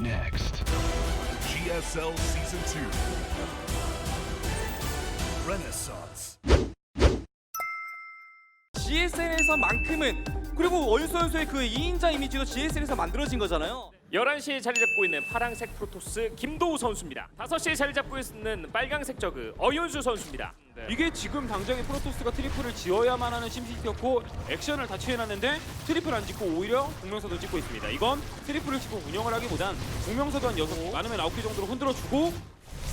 Next. GSL Season 2 Renaissance. GSL에서만큼은 그리고 원수 선수의 그 2인자 이미지도 GSL에서 만들어진 거잖아요. 11시에 자리 잡고 있는 파랑색 프로토스 김도우 선수입니다. 5시에 자리 잡고 있는 빨강색 저그 어윤수 선수입니다. 네. 이게 지금 당장에 프로토스가 트리플을 지어야만 하는 심시티였고 액션을 다 취해놨는데 트리플 안 짓고 오히려 공명서도 찍고 있습니다. 이건 트리플을 찍고 운영을 하기보단 공명서도 한 6개, 많으면 9개 정도로 흔들어주고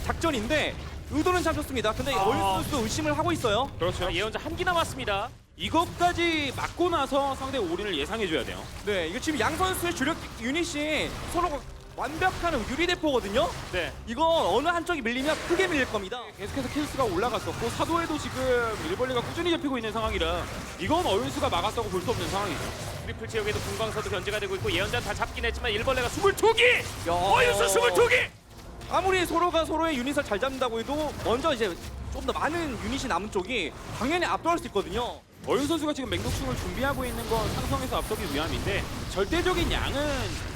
작전인데 의도는 참 좋습니다. 근데 아. 원수 선수도 의심을 하고 있어요. 그렇죠. 자, 예언자 한 기 남았습니다. 이것까지 맞고 나서 상대 올인을 예상해줘야 돼요. 네, 이거 지금 양 선수의 주력 유닛이 서로 완벽한 유리대포거든요. 네. 이거 어느 한쪽이 밀리면 크게 밀릴 겁니다. 계속해서 킬수가 올라갔었고 사도에도 지금 일벌레가 꾸준히 잡히고 있는 상황이라 이건 어윤수가 막았다고 볼 수 없는 상황이죠. 트리플 지역에도 분광서도 견제가 되고 있고 예언자 다 잡긴 했지만 일벌레가 22기! 야. 어윤수 22기! 아무리 서로가 서로의 유닛을 잘 잡는다고 해도 먼저 이제 좀 더 많은 유닛이 남은 쪽이 당연히 압도할 수 있거든요. 어윤 선수가 지금 맹독충을 준비하고 있는 건 상성에서 앞서기 위함인데 절대적인 양은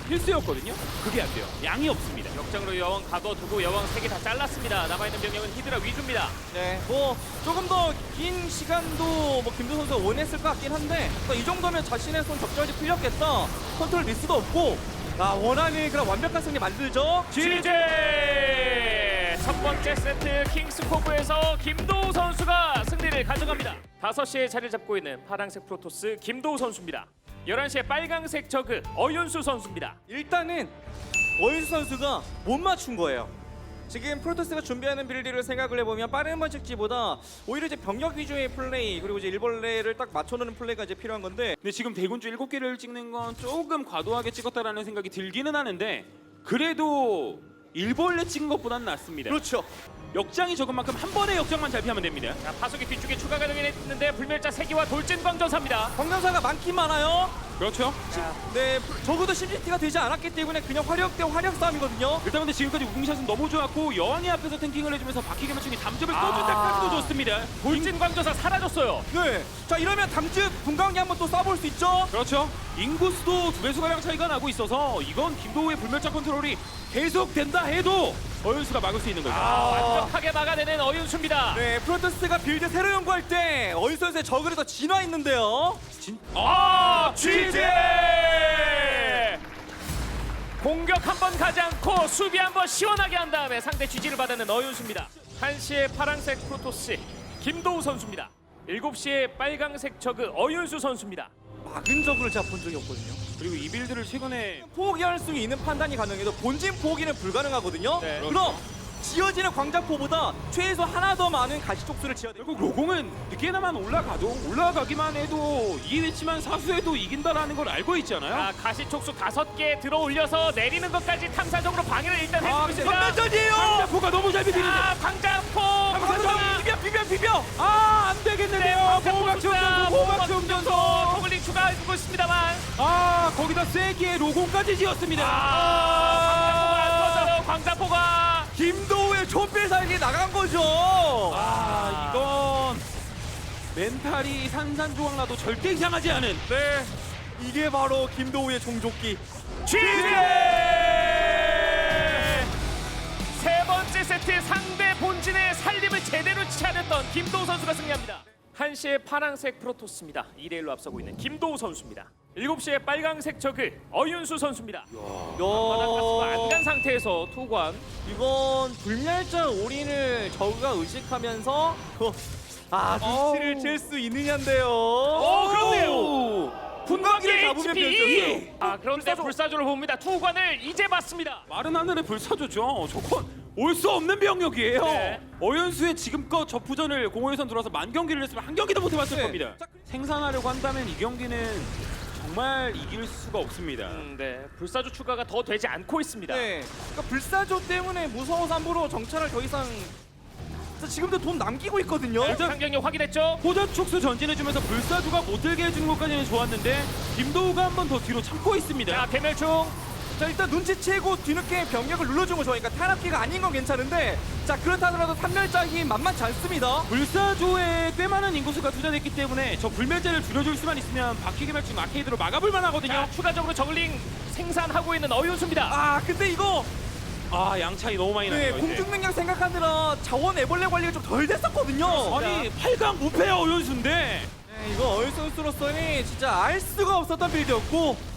필수였거든요. 그게 안 돼요. 양이 없습니다. 역장으로 여왕 가둬두고 여왕 3개 다 잘랐습니다. 남아있는 병력은 히드라 위주입니다. 네, 뭐 조금 더 긴 시간도 뭐 김도 선수가 원했을 것 같긴 한데 또이 정도면 자신의 손 적절히 풀렸겠다. 컨트롤 미스도 없고 아 원하는 그런 완벽한 승리 만들죠. GJ 첫 번째 세트 킹스 코브에서 김도우 선수가 승리를 가져갑니다. 5시에 자리를 잡고 있는 파란색 프로토스 김도우 선수입니다. 11시에 빨강색 저그 어윤수 선수입니다. 일단은 어윤수 선수가 못 맞춘 거예요. 지금 프로토스가 준비하는 빌드를 생각을 해보면 빠른 번식지보다 오히려 이제 병력 위주의 플레이 그리고 이제 일벌레를 딱 맞춰놓는 플레이가 이제 필요한 건데 근데 지금 대군주 7개를 찍는 건 조금 과도하게 찍었다라는 생각이 들기는 하는데 그래도 일벌레 찍은 것보단 낫습니다. 그렇죠. 역장이 적은 만큼 한 번의 역장만 잘 피하면 됩니다. 자, 파수기 뒤쪽에 추가 가능했는데 불멸자 3기와 돌진광전사입니다. 광전사가 많긴 많아요. 그렇죠. 네, 적어도 심시티가 되지 않았기 때문에 그냥 화력 대 화력 싸움이거든요. 일단 근데 지금까지 우궁샷은 너무 좋았고 여왕이 앞에서 탱킹을 해주면서 바퀴 개면충이 담점을 아. 꺼줄 때까지도 좋습니다. 돌진광전사 사라졌어요. 네. 자 이러면 담즙 분광기 한번 또 쏴볼 수 있죠. 그렇죠. 인구수도 두 배수가량 차이가 나고 있어서 이건 김도우의 불멸자 컨트롤이 계속 된다 해도 어윤수가 막을 수 있는 거죠. 아, 완벽하게 막아내는 어윤수입니다. 네, 프로토스가 빌드 새로 연구할 때 어윤 선수의 저그를 더 진화했는데요. 진... 아, GJ! 공격 한 번 가지 않고 수비 한 번 시원하게 한 다음에 상대 지지를 받아낸 어윤수입니다. 1시에 파란색 프로토스 김도우 선수입니다. 7시에 빨강색 저그 어윤수 선수입니다. 막은 저그를 제가 본 적이 없거든요. 그리고 이 빌드를 최근에 포기할 수 있는 판단이 가능해도 본진 포기는 불가능하거든요. 네. 그럼 지어지는 광자포보다 최소 하나 더 많은 가시촉수를 지어야 돼요. 결국 로공은 늦게나만 올라가도 올라가기만 해도 이 위치만 사수해도 이긴다라는 걸 알고 있잖아요. 자, 가시촉수 5개 들어 올려서 내리는 것까지 탐사적으로 방해를 일단 아, 해주고 있습니다. 선멸전이에요. 광자포가 너무 잘 비비는데 아, 광자포! 광자포 비벼 비벼 비벼. 아, 안 되겠는데요. 보호막치 운전소, 보호막치 운전소. 저글링 추가해주고 있습니다만 아, 거기다 세기의 로공까지 지었습니다. 아, 터져요. 광자포가 김도우의 촛불 살기 나간 거죠. 아, 이건 멘탈이 산산조각 나도 절대 이상하지 않은 네. 이게 바로 김도우의 종족기. GJ 세 번째 세트 상대 본진의 살림을 제대로 차렸던 김도우 선수가 승리합니다. 1시에 파란색 프로토스입니다. 2대1로 앞서고 있는 김도우 선수입니다. 7시에 빨강색 저그 어윤수 선수입니다. 바닥가스가 안 야, 간 상태에서 투관 이건 불멸자 올인을 저그가 의식하면서 어, 아 눈치를 챌수 있느냐인데요. 오, 그렇네요. 분광기를 잡으면 HP! 변수. 아 그런데 불사조를 봅니다. 투관을 이제 봤습니다. 마른 하늘에 불사조죠. 저건 올 수 없는 병력이에요. 네. 어연수의 지금껏 저푸전을 공호에선 들어와서 만 경기를 했으면 한 경기도 못 해봤을 네. 겁니다. 생산하려고 한다면 이 경기는 정말 이길 수가 없습니다. 음, 네. 불사조 추가가 더 되지 않고 있습니다. 네. 그러니까 불사조 때문에 무서워서 함부로 정찰을 더 이상 그래서 지금도 돈 남기고 있거든요. 일단 상경력 확인했죠. 포자 촉수 전진해주면서 불사조가 못 들게 해주는 것까지는 좋았는데 김도우가 한 번 더 뒤로 참고 있습니다. 자 개멸충 자 일단 눈치채고 뒤늦게 병력을 눌러준 거 좋아니까 타락기가 아닌 건 괜찮은데 자 그렇다 하더라도 삼멸자 힘 만만치 않습니다. 불사조에 꽤 많은 인구수가 투자됐기 때문에 저 불멸자를 줄여줄 수만 있으면 바퀴 개멸충 아케이드로 막아볼 만하거든요. 자 추가적으로 저글링 생산하고 있는 어윤수입니다. 아 근데 이거 아 양 차이 너무 많이 네 나네요. 이제. 공중 능력 생각하느라 자원 애벌레 관리가 좀 덜 됐었거든요. 아니 8강 무패 어윤수인데 네, 이거 어윤 선수로서는 진짜 알 수가 없었던 빌드였고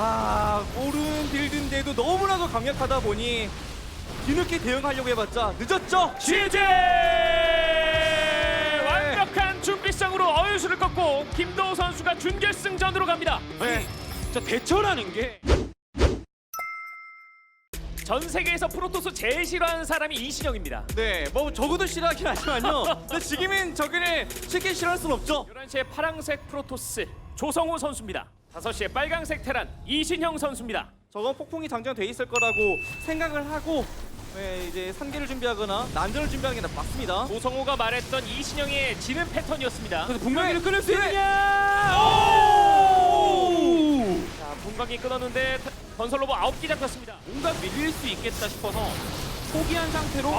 아 오른 빌드인데도 너무나도 강력하다 보니 뒤늦게 대응하려고 해봤자 늦었죠. 취재 완벽한 준비성으로 어윤수를 꺾고 김도우 선수가 준결승전으로 갑니다. 네. 진짜 대처라는 게 전 세계에서 프로토스 제일 싫어하는 사람이 이신영입니다. 네, 뭐 적어도 싫어하긴 하지만요. 근데 지금은 저기를 쉽게 싫어할 순 없죠. 11시에 파랑색 프로토스 조성호 선수입니다. 5시에 빨강색 테란 이신영 선수입니다. 저건 폭풍이 장전돼 있을 거라고 생각을 하고 네, 이제 산계를 준비하거나 난전을 준비하는 게 맞습니다. 조성호가 말했던 이신영의 지는 패턴이었습니다. 그래서 분명히를 끊을 수 네. 있느냐 오! 자, 분광이 끊었는데 건설 로봇 9기 잡혔습니다. 뭔가 밀릴 수 있겠다 싶어서 포기한 상태로 오,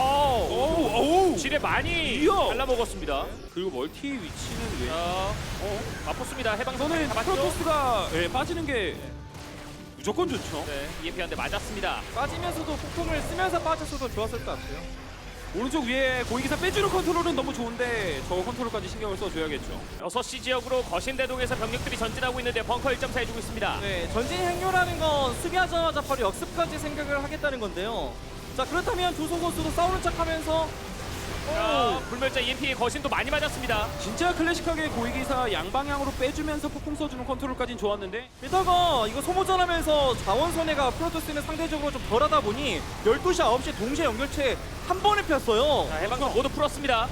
오우 지뢰 많이 이야. 발라먹었습니다. 그리고 멀티 위치는 왜 자, 어, 맞붙습니다. 해방선을 저는 잡았죠. 프로토스가 예, 빠지는 게 무조건 좋죠. 네, EMP 한대 맞았습니다. 빠지면서도 폭풍을 쓰면서 빠졌어도 좋았을 것 같고요. 오른쪽 위에 고위기사 빼주는 컨트롤은 너무 좋은데 저 컨트롤까지 신경을 써줘야겠죠. 6시 지역으로 거신대동에서 병력들이 전진하고 있는데 벙커 1.4 해주고 있습니다. 네, 전진 행료라는 건 수비하자마자 바로 역습까지 생각을 하겠다는 건데요. 자 그렇다면 두소 선수도 싸우는 척하면서 자, 불멸자 EMP 거신도 많이 맞았습니다. 진짜 클래식하게 고위기사 양방향으로 빼주면서 폭풍 써주는 컨트롤까진 좋았는데 게다가 이거 소모전하면서 자원 손해가 프로토스는 상대적으로 좀 덜하다 보니 12시 9시 동시에 연결체 한 번에 폈어요. 자, 해방선 모두 풀었습니다. 와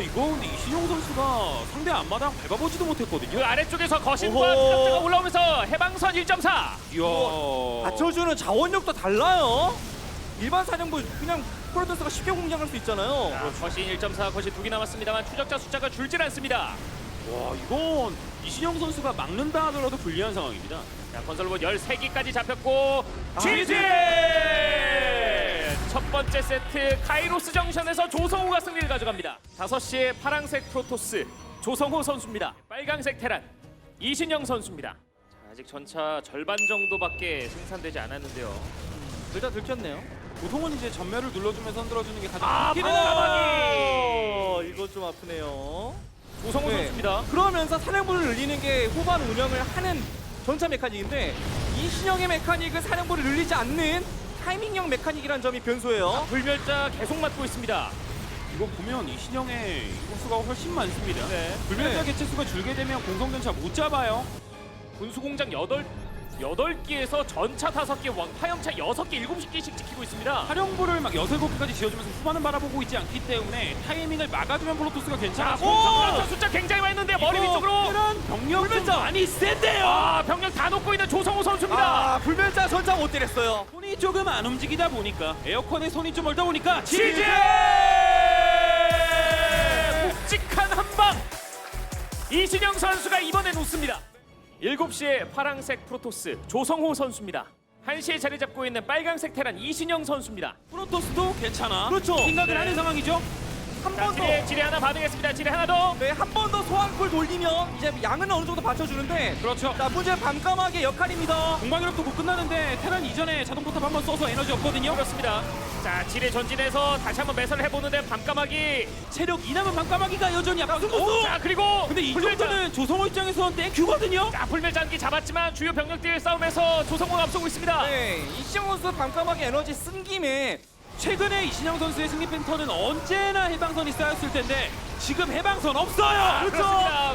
이거 근데 이신용 선수가 상대 앞마당 밟아보지도 못했거든요. 그 아래쪽에서 거신과 오호. 추적자가 올라오면서 해방선 1.4. 이야 받쳐주는 자원력도 달라요. 일반 사령부 그냥 프로토스가 쉽게 공략할 수 있잖아요. 자, 거신 1.4, 거신 두개 남았습니다.만 추적자 숫자가 줄질 않습니다. 와 이건 이신영 선수가 막는다 하더라도 불리한 상황입니다. 자, 건설로봇 13기까지 잡혔고 GG! 첫 번째 세트 카이로스 정션에서 조성호가 승리를 가져갑니다. 5시에 파랑색 프로토스 조성호 선수입니다. 빨강색 테란 이신영 선수입니다. 자, 아직 전차 절반 정도밖에 생산되지 않았는데요. 둘 다 들켰네요. 보통은 이제 전멸을 눌러주면서 흔들어주는 게 가장 아, 좋기는 반가방이! 어, 이거 좀 아프네요. 조성호 네. 선수입니다. 그러면서 사령부를 늘리는 게 후반 운영을 하는 전차 메카닉인데 이 신형의 메카닉은 사령부를 늘리지 않는 타이밍형 메카닉이라는 점이 변수예요. 불멸자 계속 맞고 있습니다. 이거 보면 이신영의 인구수가 훨씬 많습니다. 네. 불멸자 네. 개체수가 줄게 되면 공성전차 못 잡아요. 군수공장 8 8기에서 전차 5개, 왕 파염차 6개, 7개씩 지키고 있습니다. 활용부를 막 여섯 개까지 지어주면서 후반은 바라보고 있지 않기 때문에 타이밍을 막아주면 자, 괜찮고 공성전차 숫자 굉장히 많이 있는데 머리 위쪽으로 병력 좀 많이 센데요. 아, 병력 다 놓고 있는 조성호 선수입니다. 아, 불멸자 전차 못 때렸어요. 손이 조금 안 움직이다 보니까 에어컨에 손이 좀 멀다 보니까 지제! 묵직한 한 방! 이신영 선수가 이번에 놓습니다. 7시에 파랑색 프로토스 조성호 선수입니다. 1시에 자리 잡고 있는 빨강색 테란 이신영 선수입니다. 프로토스도 괜찮아. 그렇죠. 생각을 네. 하는 상황이죠. 한 자, 번 더. 지뢰, 지뢰 하나 반응했습니다. 지뢰 하나 더. 네, 한 번 더 소환골 돌리면 이제 양은 어느 정도 받쳐주는데 그렇죠. 자, 문제는 밤까마귀의 역할입니다. 공방이력도 못 끝나는데 테란 이전에 자동 포탑 한 번 써서 에너지 없거든요. 그렇습니다. 자, 지뢰 전진해서 다시 한번 매설을 해보는데 밤까마귀. 체력 2남은 방까마귀가 여전히 약간 승부수. 자, 그리고 근데 이 불멸자. 정도는 조성호 입장에서는 땡큐거든요. 자, 불멸장기 잡았지만 주요 병력들 싸움에서 조성호가 앞서고 있습니다. 네, 이시영 선수 밤까마귀 에너지 쓴 김에 최근에 이신영 선수의 승리 팬터는 언제나 해방선이 쌓였을 텐데 지금 해방선 없어요. 그렇죠. 그렇습니다.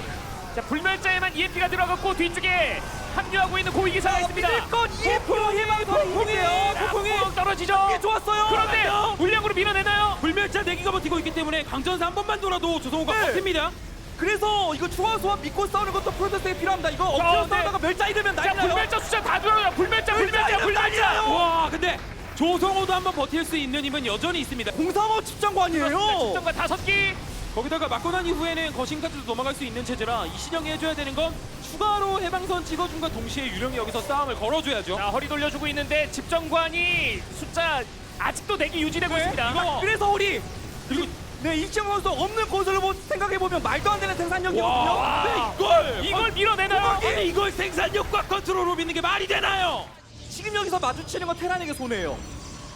자, 불멸자에만 EMP가 들어갔고 뒤쪽에 합류하고 있는 고위기 사가 있습니다. 밀건 EF로 희망선이 힘이에요. 자, 폭풍이 푹 떨어지죠. 이게 좋았어요. 그런데 물량으로 밀어내나요? 불멸자 내기가 버티고 있기 때문에 강전사 한 번만 돌아도 조성호가 네. 버팁니다. 그래서 이거 중앙 소환 믿고 싸우는 것도 프로토스에 필요합니다. 이거 자, 엎드려 네. 싸우다가 멸자 잃으면 자, 난리 나요. 불멸자 숫자 다 들어요. 불멸자, 불멸자, 불멸자. 와 근데 조성호도 한번 버틸 수 있는 힘은 여전히 있습니다. 공상호 집정관이에요. 집정관 다섯 기. 거기다가 맞고 난 이후에는 거신까지도 넘어갈 수 있는 체제라 이신영이 해줘야 되는 건 추가로 해방선 찍어준과 동시에 유령이 여기서 싸움을 걸어줘야죠. 자, 허리 돌려주고 있는데 집정관이 숫자 아직도 내기 유지되고 있습니다. 이거- 그래서 우리 그리고 네 이시영 선수 없는 건설을 뭐 생각해 보면 말도 안 되는 생산력이거든요. 와 네. 이걸 이걸 밀어내나요? 아니 이걸 생산력과 컨트롤로 믿는 게 말이 되나요? 지금 여기서 마주치는 건 테란에게 손해예요.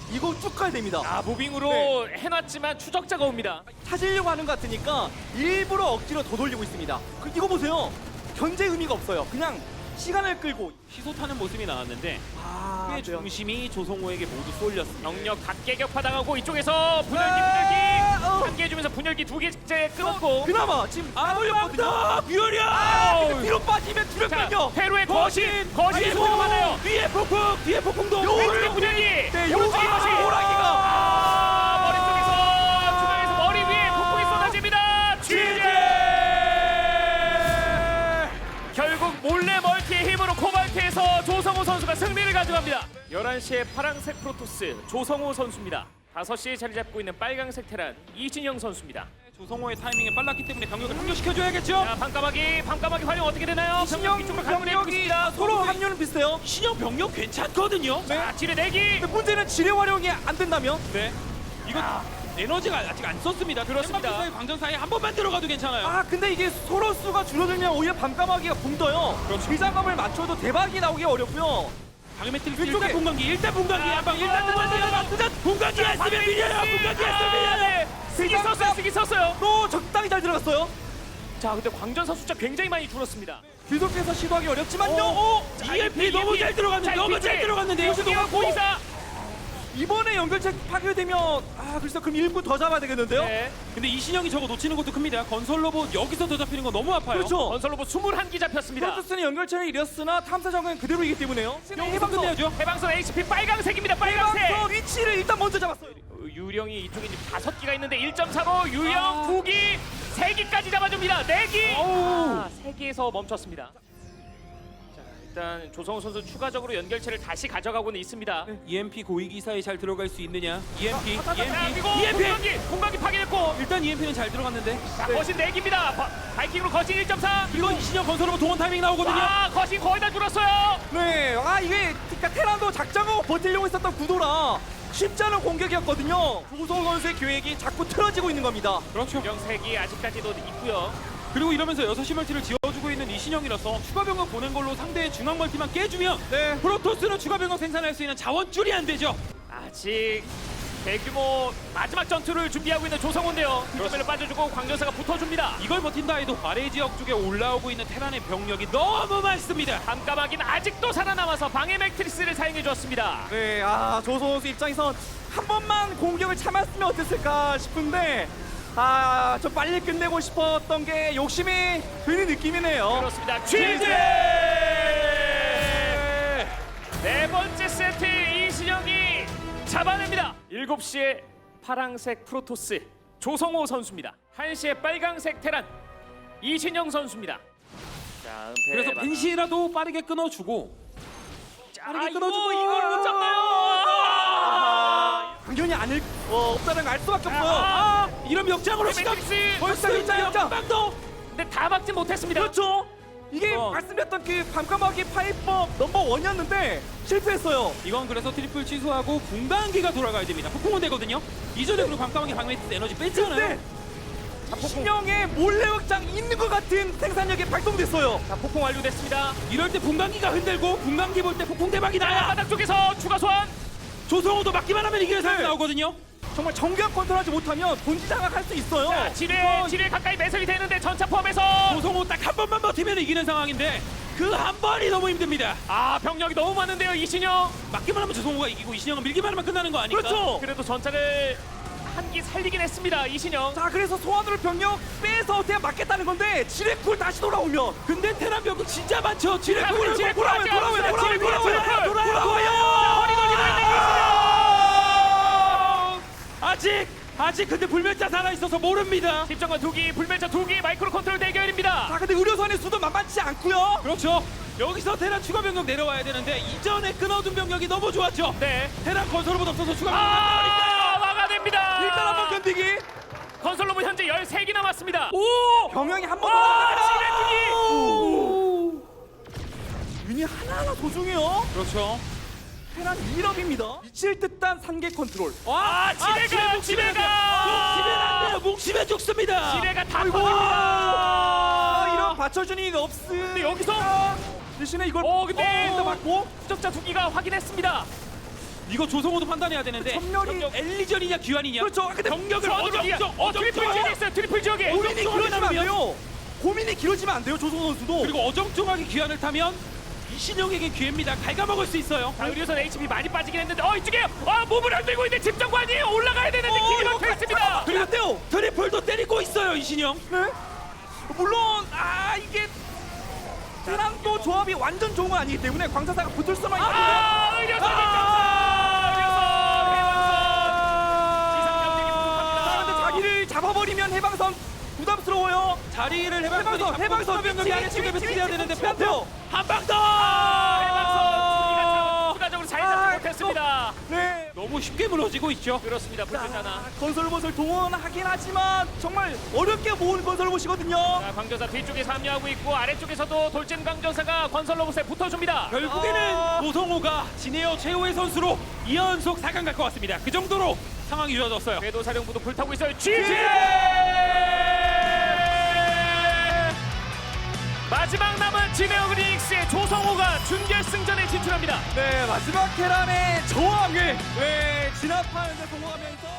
이거 쭉 가야 됩니다. 아 무빙으로 네. 해놨지만 추적자가 옵니다. 찾으려고 하는 것 같으니까 일부러 억지로 더 돌리고 있습니다. 그, 이거 보세요. 견제 의미가 없어요. 그냥 시간을 끌고 시소 타는 모습이 나왔는데 아, 꽤 돼요. 중심이 조성호에게 모두 쏠렸습니다. 병력 각계격파 당하고 이쪽에서 분열기 아, 분열기 어. 한개 해주면서 분열기 두 개째 끊었고 그나마 지금 안 올렸거든요. 아! 아, 근데 뒤로 빠지면 자 두렵군요. 페루의 거신 거신이 소리가 많아요. 위에 폭풍, 뒤에 폭풍도. 왼쪽에 분열기 네, 오른쪽에 요가, 거신 호랑이가. 조성호 선수가 승리를 가져갑니다. 11시에 파란색 프로토스 조성호 선수입니다. 5시에 자리 잡고 있는 빨강색 테란 이진영 선수입니다. 조성호의 타이밍이 빨랐기 때문에 병력을 합류시켜줘야겠죠. 자, 반까마귀, 반까마귀 활용 어떻게 되나요? 가면 병력이. 서로 합류는 비슷해요. 신형 병력 괜찮거든요. 자, 지뢰 내기. 근데 문제는 지뢰 활용이 안 된다면 네. 이거 에너지가 아직 안 썼습니다. 그렇습니다. 의 광전 사이 한 번만 들어가도 괜찮아요. 아 근데 이게 서로 수가 줄어들면 오히려 밤까마귀가 붕 떠요. 그렇죠. 비장감을 맞춰도 대박이 나오기 어렵고요. 방해 위쪽에. 일단 공간기, 일단 공간기 아, 한방, 아, 일단 공간기 아, 공간기 안 쓰면 밀려요. 공간기 안 쓰면 밀려요. 네. 쓰기 썼어요, 쓰기 썼어요. 또 적당히 잘 들어갔어요. 자, 근데 광전사 숫자 굉장히 많이 줄었습니다. 계속해서 시도하기 어렵지만요. 오, 자, EMP 너무 잘 들어갔는데, 너무 잘 들어갔는데요. 유승기와 고이사. 이번에 연결체 파괴되면 아 그래서 그럼 1분 더 잡아야 되겠는데요? 네. 근데 이신영이 저거 놓치는 것도 큽니다. 건설 로봇 여기서 더 잡히는 건 너무 아파요. 그렇죠. 건설 로봇 21기 잡혔습니다. 프로토스는 연결체를 잃었으나 탐사 정은 그대로이기 때문에요. 여기서 끝내야죠. 해방선 HP 빨강색입니다. 빨강색. 해방서 위치를 일단 먼저 잡았어요. 어, 유령이 이쪽에 지금 다섯 기가 있는데 1.45 유령 아. 두 기, 세 기까지 잡아줍니다. 네 기. 어우. 아, 세 기에서 멈췄습니다. 자, 일단 조성우 선수 추가적으로 연결체를 다시 가져가고는 있습니다. EMP 고위기 사이 잘 들어갈 수 있느냐? EMP, 아, 아, 아, 자, EMP, 그리고 EMP. 공간기, 공간기 파괴됐고. 일단 EMP는 잘 들어갔는데 자, 거신 네 기입니다. 바, 바이킹으로 거신 1.4. 이거 이신영 건설 로봇 동원 타이밍 나오거든요. 아, 거신 거의 다 줄었어요. 네, 아 이게 그러니까 테란도 작정하고 버틸려고 했었던 구도라 쉽지 않은 공격이었거든요. 조성 선수의 계획이 자꾸 틀어지고 있는 겁니다. 그렇죠. 세기 아직까지도 있고요. 그리고 이러면서 6시 멀티를 지어 주고 있는 이신영이라서 추가 병력 보낸 걸로 상대의 중앙 멀티만 깨주면 네. 프로토스는 추가 병력 생산할 수 있는 자원줄이 안 되죠. 아직 대규모 마지막 전투를 준비하고 있는 조성호인데요. 힐점을 빠져주고 광전사가 붙어줍니다. 이걸 버틴다 해도 아래 지역 쪽에 올라오고 있는 테란의 병력이 너무 많습니다. 밤까마귀는 아직도 살아남아서 방해 매트리스를 사용해 주었습니다. 네, 아 조성 선수 입장에선 한 번만 공격을 참았으면 어땠을까 싶은데 아 좀 빨리 끝내고 싶었던 게 욕심이 드는 느낌이네요. 그렇습니다. 취재! 네 번째 세트 이신영이 잡아냅니다. 7시에 파랑색 프로토스 조성호 선수입니다. 1시에 빨강색 테란 이신영 선수입니다. 자, 은폐 그래서 막- 벤시라도 빠르게 끊어주고 자, 빠르게 이거 끊어주고 이걸 못 잡나요? 아! 당연히 아닐 어, 없다는 걸 알 수밖에 없어요. 아, 이런 역장으로 시간 매트릭스 벌써 입장 입장. 한방 더. 근데 다 막진 못했습니다. 그렇죠. 이게 어. 말씀드렸던 그 밤까마귀 파이법 넘버 원이었는데 실패했어요. 이건 그래서 트리플 취소하고 분광기가 돌아가야 됩니다. 폭풍은 되거든요. 이전에 그리고 밤까마귀 방매트 에너지 뺐잖아요. 근데 신형의 몰래 확장 있는 것 같은 생산력이 발동됐어요. 자, 폭풍 완료됐습니다. 이럴 때 분광기가 흔들고 분광기 볼 때 폭풍 대박이 자, 나야. 바닥 쪽에서 추가 소환. 조성호도 맞기만 하면 이기는 상황이 네. 나오거든요. 정말 정교한 컨트롤하지 못하면 본지 장악할 수 있어요. 자, 지뢰 지뢰 가까이 매설이 되는데 전차 포함해서 조성호 딱 한 번만 버티면 이기는 상황인데 그 한 번이 너무 힘듭니다. 아 병력이 너무 많은데요 이신영. 맞기만 하면 조성호가 이기고 이신영은 밀기만 하면 끝나는 거 아니까? 그렇죠. 그래도 전차를 한 기 살리긴 했습니다 이신영. 자, 그래서 소환으로 병력 빼서 어떻게 맞겠다는 건데 지뢰쿨 다시 돌아오면 근데 테란 병력 진짜 많죠. 자, 지뢰 우리 지뢰 돌아와요, 굴 돌아와요, 돌아와요, 돌아와요. 돌아와요, 돌아와요. 허리 돌리고 아직 아직 근데 불멸자 살아 있어서 모릅니다. 집정관 두기 불멸자 두기 마이크로 컨트롤 대결입니다. 자, 근데 의료선의 수도 만만치 않고요. 그렇죠. 여기서 테란 추가 병력 내려와야 되는데 이전에 끊어둔 병력이 너무 좋았죠. 네. 테란 건설로봇 없어서 추가 병력 아 막아냅니다. 일단 한번 견디기. 건설 로봇 현재 13기 남았습니다. 오! 병영이 한 번 더. 아. 지뢰 윤이 하나하나 소중해요. 그렇죠. 테란 1업입니다. 미칠 듯한 산개 컨트롤. 아 지뢰가 지뢰가 묵시면 안 돼요. 묵시면 죽습니다. 지뢰가 다 아이고. 터집니다. 아, 이런 받쳐주니 없음. 근데 여기서 대신에 이걸 어 근데 어, 맞고 추적자 두 기가 확인했습니다. 이거 조성호도 판단해야 되는데 전멸이 엘리전이냐 귀환이냐 그렇죠. 근데 기가 어정 어 트리플 지역에 있어요. 트리플 지역에. 고민이 길어지면 안? 돼요. 고민이 길어지면 안 돼요. 조성호 선수도. 그리고 어정쩡하게 귀환을 타면 이신영에게 기회입니다. 갉아먹을 수 있어요. 자, 의료선 HP 많이 빠지긴 했는데 어 이쪽에 아 몸을 흔들고 있는 집정관이에요. 올라가야 되는데 어, 길이 이거 막혀 있습니다. 그리고 안 돼요. 트리플도 때리고 있어요 이신영. 네? 물론 아 이게 테란도 조합이 완전 좋은 건 아니기 때문에 광사사가 붙을 수만 있거든요. 아 의료선 지상 경쟁이 부족합니다. 자, 근데 자기를 잡아버리면 해방선 부담스러워요. 자리를 해방선, 해방선 병력이 아래 지금 지금 되는데 펜터 한방 더. 해방선 추가적으로 잘 잡지 아, 못했습니다. 네. 너무 쉽게 무너지고 있죠. 그렇습니다. 불펜 하나. 건설봇을 동원하긴 하지만 정말 어렵게 모은 건설봇이거든요. 자, 광전사 뒤쪽에 합류하고 있고 아래쪽에서도 돌진 광전사가 건설 로봇에 붙어줍니다. 결국에는 아. 노성호가 진에어 최후의 선수로 2연속 4강 갈 것 같습니다. 그 정도로 상황이 이루어졌어요. 궤도 사령부도 불타고 있어요. GG! 마지막 남은 진에어 그리닉스의 조성호가 준결승전에 진출합니다. 네 마지막 테란의 저항을 네, 진압하는데 성공하면서